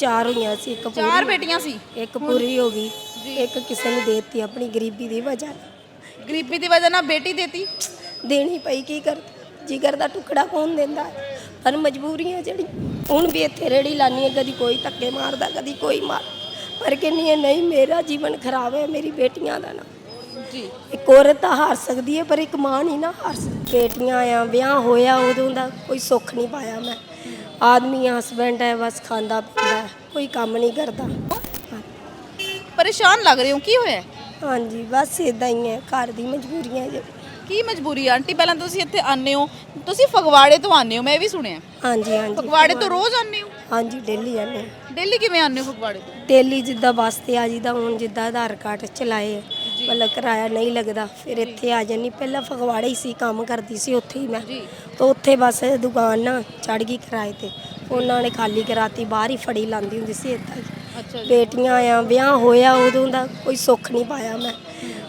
ਚਾਰ ਹੋਈਆਂ ਸੀ ਇੱਕ ਚਾਰ ਪੂਰੀ ਬੇਟੀਆਂ ਸੀ। ਇੱਕ ਪੂਰੀ ਹੋ ਗਈ। ਇੱਕ ਕਿਸੇ ਨੂੰ ਦੇ ਦਿੱਤੀ ਆਪਣੀ ਗਰੀਬੀ ਦੀ ਵਜ੍ਹਾ ਨਾਲ। ਗਰੀਬੀ ਦੀ ਵਜ੍ਹਾ ਨਾਲ ਬੇਟੀ ਦੇਤੀ? ਦੇਣੀ ਪਈ ਕੀ ਕਰ ਜਿਗਰ ਦਾ ਟੁਕੜਾ ਕੌਣ ਦਿੰਦਾ? ਹੈ? ਪਰ ਮਜਬੂਰੀਆਂ ਜਿਹੜੀ ਹੁਣ ਵੀ ਇੱਥੇ ਰੇੜੀ ਲਾਨੀ ਹੈ ਕਦੀ ਕੋਈ ਧੱਕੇ ਮਾਰਦਾ ਕਦੀ ਕੋਈ ਮਾਰ। ਪਰ ਕਹਿੰਦੀ ਹੈ ਨਹੀਂ ਮੇਰਾ ਜੀਵਨ ਖਰਾਬ ਹੈ ਮੇਰੀ ਬੇਟੀਆਂ ਦਾ ਨਾ। ਜੀ। ਇੱਕ ਔਰਤ ਤਾਂ ਹਾਰ ਸਕਦੀ ਹੈ ਪਰ ਇੱਕ ਮਾਂ ਨਹੀਂ ਨਾ ਹਾਰ ਸਕਦੀ। ਬੇਟੀਆਂ ਆ ਵਿਆਹ ਹੋਇਆ ਉਦੋਂ ਦਾ ਕੋਈ ਸੁੱਖ ਨਹੀਂ ਪਾਇਆ ਮੈਂ। ਆਦਮੀ ਹਸਬੈਂਡ ਹੈ ਬਸ ਖਾਂਦਾ ਪੀਂਦਾ ਕੋਈ ਕੰਮ ਨਹੀਂ ਕਰਦਾ। ਪਰੇਸ਼ਾਨ ਲੱਗ ਰਹੇ ਹੋ ਕੀ ਹੋਇਆ? ਹਾਂਜੀ ਬਸ ਇਦਾਂ ਹੀ ਹੈ ਘਰ ਦੀ ਮਜਬੂਰੀਆਂ ਜੀ। ਕੀ ਮਜਬੂਰੀ ਆਂਟੀ ਪਹਿਲਾਂ ਤੁਸੀਂ ਇੱਥੇ ਆਨੇ ਹੋ। ਤੁਸੀਂ ਫਗਵਾੜੇ ਤੋਂ ਆਨੇ ਹੋ ਮੈਂ ਇਹ ਵੀ ਸੁਣਿਆ। ਹਾਂਜੀ ਹਾਂਜੀ ਫਗਵਾੜੇ ਤੋਂ ਰੋਜ਼ ਆਨੇ ਹੋ? ਹਾਂਜੀ ਡੇਲੀ ਆਨੇ ਹਾਂ। ਡੇਲੀ ਕਿਵੇਂ ਆਨੇ ਹੋ ਫਗਵਾੜੇ ਤੋਂ? ਡੇਲੀ ਜਿੱਦਾਂ ਬੱਸ ਤੇ ਆ ਜਿੱਦਾਂ ਹੁਣ ਜਿੱਦਾਂ ਆਧਾਰ ਕਾਰਡ ਚਲਾਏ ਮਤਲਬ ਕਿਰਾਇਆ ਨਹੀਂ ਲੱਗਦਾ। ਫਿਰ ਇੱਥੇ ਆ ਜਾਨੀ ਪਹਿਲਾਂ ਫਗਵਾੜੇ ਹੀ ਸੀ ਕੰਮ ਕਰਦੀ ਸੀ ਉੱਥੇ ਹੀ ਮੈਂ। ਤਾਂ ਉੱਥੇ ਬਸ ਦੁਕਾਨ ਨਾ ਚੜ ਗਈ ਕਿਰਾਏ ਤੇ। ਉਹਨਾਂ ਨੇ ਖਾਲੀ ਕਰਾਤੀ ਬਾਹਰ ਹੀ ਫੜੀ ਲਾਂਦੀ ਹੁੰਦੀ ਸੀ ਇੱਦਾਂ ਬੇਟੀਆਂ ਆ ਵਿਆਹ ਹੋਇਆ ਉਦੋਂ ਦਾ ਕੋਈ ਸੁੱਖ ਨਹੀਂ ਪਾਇਆ ਮੈਂ।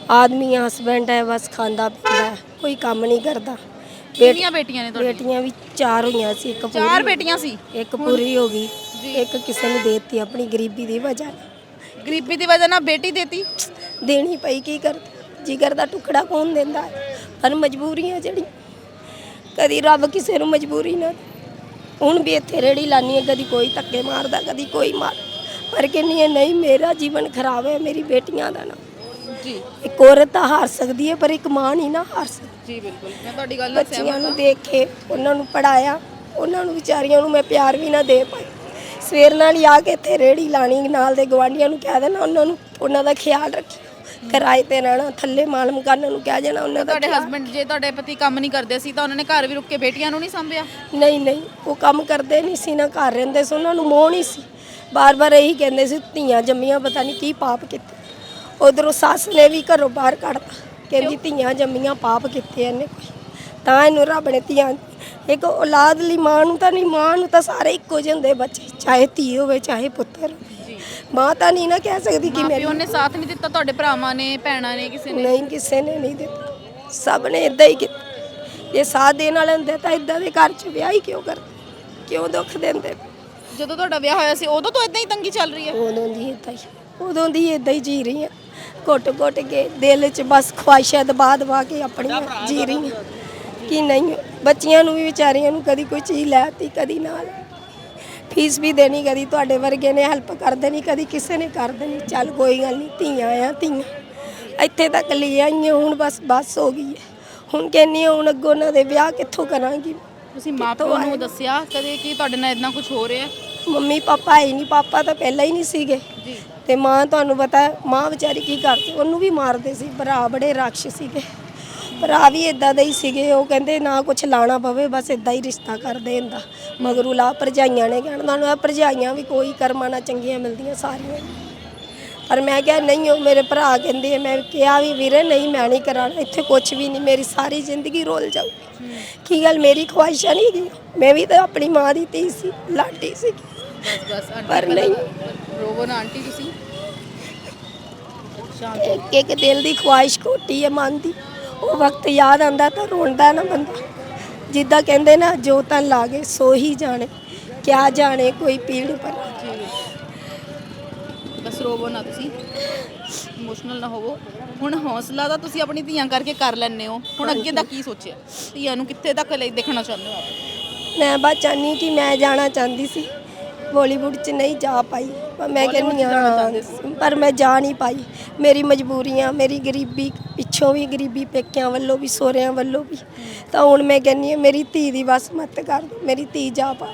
ਆਦਮੀ ਹਸਬੈਂਡ ਹੈ ਬਸ ਖਾਂਦਾ ਪੀਂਦਾ ਕੋਈ ਕੰਮ ਨਹੀਂ ਕਰਦਾ। ਕਿੰਨੀਆਂ ਬੇਟੀਆਂ ਨੇ ਤੁਹਾਡੀ ਬੇਟੀਆਂ ਵੀ ਚਾਰ ਹੋਈਆਂ ਸੀ ਇੱਕ ਚਾਰ ਪੂਰੀ ਬੇਟੀਆਂ ਸੀ? ਇੱਕ ਪੂਰੀ ਹੋ ਗਈ। ਇੱਕ ਕਿਸੇ ਨੂੰ ਦੇ ਦਿੱਤੀ ਆਪਣੀ ਗਰੀਬੀ ਦੀ ਵਜ੍ਹਾ ਨਾਲ। ਗਰੀਬੀ ਦੀ ਵਜ੍ਹਾ ਨਾਲ ਬੇਟੀ ਦੇਤੀ? ਦੇਣੀ ਪਈ ਕੀ ਕਰ ਜਿਗਰ ਦਾ ਟੁਕੜਾ ਕੌਣ ਦਿੰਦਾ? ਹੈ? ਪਰ ਮਜਬੂਰੀਆਂ ਜਿਹੜੀ ਕਦੀ ਰੱਬ ਕਿਸੇ ਨੂੰ ਮਜਬੂਰੀ ਨਾ ਹੁਣ ਵੀ ਇੱਥੇ ਰੇੜੀ ਲਾਨੀ ਹੈ ਕਦੀ ਕੋਈ ਧੱਕੇ ਮਾਰਦਾ ਕਦੀ ਕੋਈ ਮਾਰ। ਪਰ ਕਹਿੰਦੀ ਹੈ ਨਹੀਂ ਮੇਰਾ ਜੀਵਨ ਖਰਾਬ ਹੈ ਮੇਰੀ ਬੇਟੀਆਂ ਦਾ ਨਾ। ਜੀ। ਇੱਕ ਔਰਤ ਤਾਂ ਹਾਰ ਸਕਦੀ ਹੈ ਪਰ ਇੱਕ ਮਾਂ ਨਹੀਂ ਨਾ ਹਾਰ ਸਕਦੀ। ਜੀ ਬਿਲਕੁਲ। ਮੈਂ ਤੁਹਾਡੀ ਗੱਲ ਨਾਲ ਬੱਚੀਆਂ ਨੂੰ ਦੇਖ ਕੇ ਉਹਨਾਂ ਨੂੰ ਪੜਾਇਆ ਉਹਨਾਂ ਨੂੰ ਵਿਚਾਰੀਆਂ ਨੂੰ ਮੈਂ ਪਿਆਰ ਵੀ ਨਾ ਦੇ ਪਾਈ। ਸਵੇਰ ਨਾਲ ਹੀ ਆ ਕੇ ਇੱਥੇ ਰੇੜੀ ਲਾਣੀ ਨਾਲ ਦੇ ਗਵਾਂਢੀਆਂ ਨੂੰ ਕਹਿ ਦੇਣਾ ਉਹਨਾਂ ਨੂੰ ਉਹਨਾਂ ਦਾ ਖਿਆਲ ਰੱਖਿਓ ਕਿਰਾਏ ਤੇ ਰਹਿਣਾ ਥੱਲੇ ਮਾਲ ਮਕਾਨਾਂ ਨੂੰ ਕਹਿ ਜਾਣਾ ਉਹਨਾਂ ਦਾ ਤੁਹਾਡੇ ਹਸਬੰਡ ਜੇ ਤੁਹਾਡੇ ਪਤੀ ਕੰਮ ਨਹੀਂ ਕਰਦੇ ਸੀ ਤਾਂ ਉਹਨਾਂ ਨੇ ਘਰ ਵੀ ਰੁਕ ਕੇ ਬੇਟੀਆਂ ਨੂੰ ਨਹੀਂ ਸੰਭਿਆ? ਨਹੀਂ ਨਹੀਂ ਉਹ ਕੰਮ ਕਰਦੇ ਨਹੀਂ ਸੀ ਨਾ ਘਰ ਰਹਿੰਦੇ ਸੀ ਉਹਨਾਂ ਨੂੰ ਮੋਹ ਨਹੀਂ ਸੀ। ਬਾਰ-ਬਾਰ ਇਹੀ ਕਹਿੰਦੇ ਸੀ ਧੀਆਂ ਜੰਮੀਆਂ ਪਤਾ ਨਹੀਂ ਕੀ ਪਾਪ ਕੀਤੇ। ਉਧਰੋਂ ਸੱਸ ਨੇ ਵੀ ਘਰੋਂ ਬਾਹਰ ਕੱਢਤਾ। ਕਹਿੰਦੀ ਧੀਆਂ ਜੰਮੀਆਂ ਪਾਪ ਕੀਤੇ ਇਹਨੇ ਕੋਈ। ਤਾਂ ਇਹਨੂੰ ਰੱਬ ਨੇ ਧੀਆਂ ਇੱਕ ਔਲਾਦ ਲਈ ਮਾਂ ਨੂੰ ਤਾਂ ਨਹੀਂ ਮਾਂ ਨੂੰ ਤਾਂ ਸਾਰੇ ਇੱਕੋ ਜਿਹੇ ਹੁੰਦੇ ਬੱਚੇ ਚਾਹੇ ਧੀ ਹੋਵੇ ਚਾਹੇ ਪੁੱਤਰ ਜੀ ਮਾਂ ਤਾਂ ਨਹੀਂ ਨਾ ਕਹਿ ਸਕਦੀ ਕਿ ਮੇਰੀ ਪਿਓ ਨੇ ਸਾਥ ਨਹੀਂ ਦਿੱਤਾ ਤੁਹਾਡੇ ਭਰਾਵਾਂ ਨੇ ਭੈਣਾਂ ਨੇ ਕਿਸੇ ਨੇ? ਨਹੀਂ ਕਿਸੇ ਨੇ ਨਹੀਂ ਦਿੱਤਾ। ਸਭ ਨੇ ਇਦਾਂ ਹੀ ਕੀਤਾ। ਜੇ ਸਾਥ ਦੇਣ ਵਾਲੇ ਹੁੰਦੇ ਤਾਂ ਇਦਾਂ ਦੇ ਘਰ 'ਚ ਵਿਆਹ ਹੀ ਕਿਉਂ ਕਰਦੇ? ਕਿਉਂ ਦੁੱਖ ਦਿੰਦੇ? ਜਦੋਂ ਤੁਹਾਡਾ ਵਿਆਹ ਹੋਇਆ ਸੀ ਉਦੋਂ ਤੋਂ ਇਦਾਂ ਹੀ ਤੰਗੀ ਚੱਲ ਰਹੀ ਹੈ? ਉਦੋਂ ਦੀ ਇਦਾਂ ਹੀ ਉਦੋਂ ਦੀ ਇਦਾਂ ਹੀ ਜੀ ਰਹੀ ਆ ਘੁੱਟ ਘੁੱਟ ਕੇ ਦਿਲ 'ਚ ਬਸ ਖੁਆਇਸ਼ਾਂ ਦਬਾ ਦਬਾ ਕੇ ਆਪਣੀਆਂ ਜੀ ਰਹੀ ਆ। ਕਿ ਨਹੀਂ ਬੱਚੀਆਂ ਨੂੰ ਵੀ ਵਿਚਾਰੀਆਂ ਨੂੰ ਕਦੀ ਕੋਈ ਚੀਜ਼ ਲੈਤੀ ਕਦੀ ਨਾਲ ਫੀਸ ਵੀ ਦੇਣੀ ਕਦੀ ਤੁਹਾਡੇ ਵਰਗੇ ਨੇ ਹੈਲਪ ਕਰ ਦੇਣੀ ਕਦੀ ਕਿਸੇ ਨੇ ਕਰ ਦੇਣੀ। ਚੱਲ ਕੋਈ ਗੱਲ ਨਹੀਂ ਧੀਆਂ ਆ ਧੀਆਂ। ਇੱਥੇ ਤੱਕ ਲੈ ਆਈਆਂ ਹੁਣ ਬਸ ਬਸ ਹੋ ਗਈ ਹੈ। ਹੁਣ ਕਹਿੰਨੀ ਹੁਣ ਅੱਗੋਂ ਉਹਨਾਂ ਦੇ ਵਿਆਹ ਕਿੱਥੋਂ ਕਰਾਂਗੀ। ਤੁਸੀਂ ਮਾਪਿਓ ਨੂੰ ਦੱਸਿਆ ਕਦੇ ਕਿ ਤੁਹਾਡੇ ਨਾਲ ਇਦਾਂ ਕੁਝ ਹੋ ਰਿਹਾ? ਮੰਮੀ ਪਾਪਾ ਹੈ ਨਹੀਂ ਪਾਪਾ ਤਾਂ ਪਹਿਲਾਂ ਹੀ ਨਹੀਂ ਸੀਗੇ। ਜੀ। ਤੇ ਮਾਂ ਤੁਹਾਨੂੰ ਪਤਾ ਮਾਂ ਵਿਚਾਰੀ ਕੀ ਕਰਦੀ ਉਹਨੂੰ ਵੀ ਮਾਰਦੇ ਸੀ ਭਰਾ ਬੜੇ ਰਾਖਸ਼ ਸੀਗੇ। ਭਰਾ ਵੀ ਇਦਾਂ ਦੇ ਹੀ ਸੀਗੇ ਉਹ ਕਹਿੰਦੇ ਨਾ ਕੁਝ ਲਾਣਾ ਪਵੇ ਬਸ ਇਦਾਂ ਹੀ ਰਿਸ਼ਤਾ ਕਰਦੇ ਹੁੰਦਾ ਮਗਰੂ ਲਾ ਭਰਜਾਈਆਂ ਨੇ ਕਹਿਣ ਤੁਹਾਨੂੰ ਇਹ ਭਰਜਾਈਆਂ ਵੀ ਕੋਈ ਕਰਮਾਂ ਨਾਲ ਚੰਗੀਆਂ ਮਿਲਦੀਆਂ ਸਾਰੀਆਂ। ਪਰ ਮੈਂ ਕਿਹਾ ਨਹੀਂ ਉਹ ਮੇਰੇ ਭਰਾ ਕਹਿੰਦੇ ਮੈਂ ਕਿਹਾ ਵੀ ਵੀਰੇ ਨਹੀਂ ਮੈਂ ਨਹੀਂ ਕਰਾਣਾ ਇੱਥੇ ਕੁਝ ਵੀ ਨਹੀਂ ਮੇਰੀ ਸਾਰੀ ਜ਼ਿੰਦਗੀ ਰੋਲ ਜਾਊਗੀ। ਕੀ ਗੱਲ ਮੇਰੀ ਖੁਆਇਸ਼ਾਂ ਨਹੀਂ ਗਈ ਮੈਂ ਵੀ ਤਾਂ ਆਪਣੀ ਮਾਂ ਦੀ ਧੀ ਸੀ ਲਾਡੀ ਸੀ। ਬਸ ਬਸ ਪਰ ਨਹੀਂ। ਰੋਵੋ ਨਾ ਆਂਟੀ ਤੁਸੀਂ। ਇੱਕ ਇੱਕ ਦਿਲ ਦੀ ਖੁਆਇਸ਼ ਖੋਟੀ ਹੈ ਮਨ ਦੀ। ਉਹ ਵਕਤ ਯਾਦ ਆਂਦਾ ਤਾਂ ਰੋਂਦਾ ਨਾ ਬੰਦਾ। ਜਿੱਦਾਂ ਕਹਿੰਦੇ ਨਾ ਜੋ ਤਨ ਲਾਗੇ ਸੋ ਹੀ ਜਾਣੇ। ਕਿਆ ਜਾਣੇ ਕੋਈ ਪੀੜ ਪਰ ਬਸ ਰੋਵੋ ਨਾ ਤੁਸੀਂ। ਇਮੋਸ਼ਨਲ ਨਾ ਹੋਵੋ। ਹੁਣ ਹੌਸਲਾ ਤਾਂ ਤੁਸੀਂ ਆਪਣੀ ਧੀਆਂ ਕਰਕੇ ਕਰ ਲੈਣੇ ਹੋ। ਹੁਣ ਅੱਗੇ ਦਾ ਕੀ ਸੋਚਿਆ? ਧੀਆਂ ਨੂੰ ਕਿੱਥੇ ਤੱਕ ਲੈ ਦੇਖਣਾ ਚਾਹੁੰਦੇ ਹੋ ਆਪ? ਮੈਂ ਬਸ ਚਾਹਨੀ ਕਿ ਮੈਂ ਜਾਣਾ ਚਾਹੁੰਦੀ ਸੀ। ਬਾਲੀਵੁੱਡ 'ਚ ਨਹੀਂ ਜਾ ਪਾਈ। ਪਰ ਮੈਂ ਕਹਿੰਦੀ ਹਾਂ ਪਰ ਮੈਂ ਜਾ ਨਹੀਂ ਪਾਈ। ਮੇਰੀ ਮਜਬੂਰੀਆਂ ਮੇਰੀ ਗਰੀਬੀ ਪਿੱਛੋਂ ਵੀ ਗਰੀਬੀ ਪੇਕਿਆਂ ਵੱਲੋਂ ਵੀ, ਸੋਹਰਿਆਂ ਵੱਲੋਂ ਵੀ। ਤਾਂ ਹੁਣ ਮੈਂ ਕਹਿੰਦੀ ਹਾਂ, ਮੇਰੀ ਧੀ ਦੀ ਬਸ ਮਤ ਕਰ ਦਿਓ ਮੇਰੀ ਧੀ ਜਾ ਪਾ।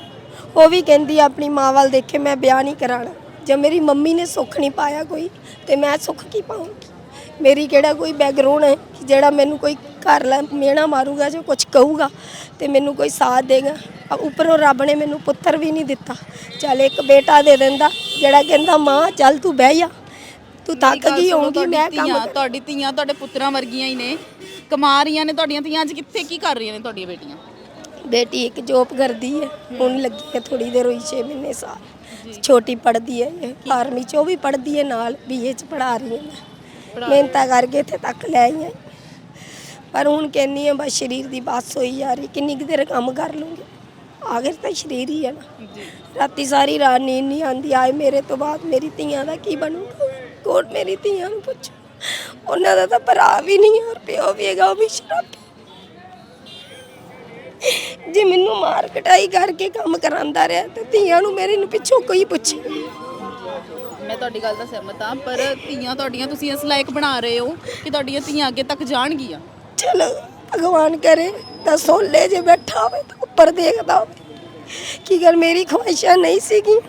ਉਹ ਵੀ ਕਹਿੰਦੀ ਆ, ਆਪਣੀ ਮਾਂ ਵੱਲ ਦੇਖੇ, ਮੈਂ ਵਿਆਹ ਨਹੀਂ ਕਰਾਣਾ ਜੇ ਮੇਰੀ ਮੰਮੀ ਨੇ ਸੁੱਖ ਨਹੀਂ ਪਾਇਆ ਕੋਈ, ਤੇ ਮੈਂ ਸੁੱਖ ਕੀ ਪਾਉਂਗੀ ਮੇਰੀ ਕਿਹੜਾ ਕੋਈ ਬੈਕਗ੍ਰਾਉਂਡ ਹੈ ਕਿ ਜਿਹੜਾ ਮੈਨੂੰ ਕੋਈ ਘਰ ਲਾ ਮੇਣਾ ਮਾਰੂਗਾ ਜਾਂ ਕੁਝ ਕਹੂਗਾ, ਤੇ ਮੈਨੂੰ ਕੋਈ ਸਾਥ ਦੇਗਾ? ਆ ਉੱਪਰੋਂ ਰੱਬ ਨੇ ਮੈਨੂੰ ਪੁੱਤਰ ਵੀ ਨਹੀਂ ਦਿੱਤਾ। ਚੱਲ ਇੱਕ ਬੇਟਾ ਦੇ ਦਿੰਦਾ, ਜਿਹੜਾ ਕਹਿੰਦਾ, ਮਾਂ, ਚੱਲ ਤੂੰ ਬਹਿ ਜਾ। ਤੂੰ ਥੱਕ ਗਈ ਹੋਊਗੀ ਮੈਂ ਕੰਮ ਤੁਹਾਡੀ ਧੀਆਂ ਤੁਹਾਡੇ ਪੁੱਤਰਾਂ ਵਰਗੀਆਂ ਹੀ ਨੇ। ਕਮਾ ਰਹੀਆਂ ਨੇ ਤੁਹਾਡੀਆਂ ਧੀਆਂ ਅੱਜ ਕਿੱਥੇ ਕੀ ਕਰ ਰਹੀਆਂ ਨੇ ਤੁਹਾਡੀਆਂ ਬੇਟੀਆਂ? ਬੇਟੀ ਇੱਕ ਜੋਬ ਕਰਦੀ ਹੈ ਹੁਣ ਲੱਗੀ ਹੈ ਥੋੜੀ ਦੇਰ ਹੋਈ 6 ਮਹੀਨੇ ਸਾਲ। ਛੋਟੀ ਪੜਦੀ ਹੈ ਆਰਮੀ ਚ ਉਹ ਵੀ ਪੜਦੀ ਹੈ ਨਾਲ ਬੀਏ ਚ ਪੜਾ ਰਹੀ ਹੈ ਮੈਂ। ਮਿਹਨਤਾਂ ਕਰਕੇ ਇੱਥੇ ਤੱਕ ਲੈ ਆਈ ਹਾਂ। ਪਰ ਹੁਣ ਕਹਿੰਨੀ ਆ ਬਸ ਸਰੀਰ ਦੀ ਬਾਸ ਹੋਈ ਜਾ ਰਹੀ ਕਿੰਨੀ ਕੁ ਦੇਰ ਕੰਮ ਕਰ ਲੂੰਗੀ। ਆਖਿਰ ਤਾਂ ਸ਼ਰੀਰ ਹੀ ਹੈ ਨਾ। ਰਾਤੀ ਸਾਰੀ ਰਾਤ ਨੀਂਦ ਨਹੀਂ ਆਉਂਦੀ ਆਏ ਮੇਰੇ ਤੋਂ ਬਾਅਦ ਮੇਰੀ ਧੀਆਂ ਦਾ ਕੀ ਬਣੂਗਾ? ਕੋਣ ਮੇਰੀ ਧੀਆਂ ਨੂੰ ਪੁੱਛ। ਉਹਨਾਂ ਦਾ ਤਾਂ ਭਰਾ ਵੀ ਨਹੀਂ ਔਰ ਪਿਓ ਵੀ ਹੈਗਾ ਉਹ ਵੀ ਸ਼ਰਾਬੀ। ਜੇ ਮੈਨੂੰ ਮਾਰ ਕਟਾਈ ਕਰਕੇ ਕੰਮ ਕਰਾਂਦਾ ਰਿਹਾ ਤੇ ਧੀਆਂ ਨੂੰ ਮੇਰੇ ਨੂੰ ਪਿੱਛੋਂ ਕੋਈ ਪੁੱਛੇ ਮੈਂ ਤੁਹਾਡੀ ਗੱਲ ਦਾ ਸਹਿਮਤ ਹਾਂ ਪਰ ਧੀਆਂ ਤੁਹਾਡੀਆਂ ਤੁਸੀਂ ਇਸ ਲਾਇਕ ਬਣਾ ਰਹੇ ਹੋ ਕਿ ਤੁਹਾਡੀਆਂ ਧੀਆਂ ਅੱਗੇ ਤੱਕ ਜਾਣਗੀਆਂ। ਚਲੋ ਭਗਵਾਨ ਕਰੇ ਤਾਂ ਸੋਲੇ ਜੇ ਬੈਠਾ ਹੋਵੇ ਤਾਂ ਉੱਪਰ ਦੇਖਦਾ ਹੋਵੇ। ਕੀ ਗੱਲ ਮੇਰੀ ਖਵਾਇਸ਼ਾਂ ਨਹੀਂ ਸੀਗੀ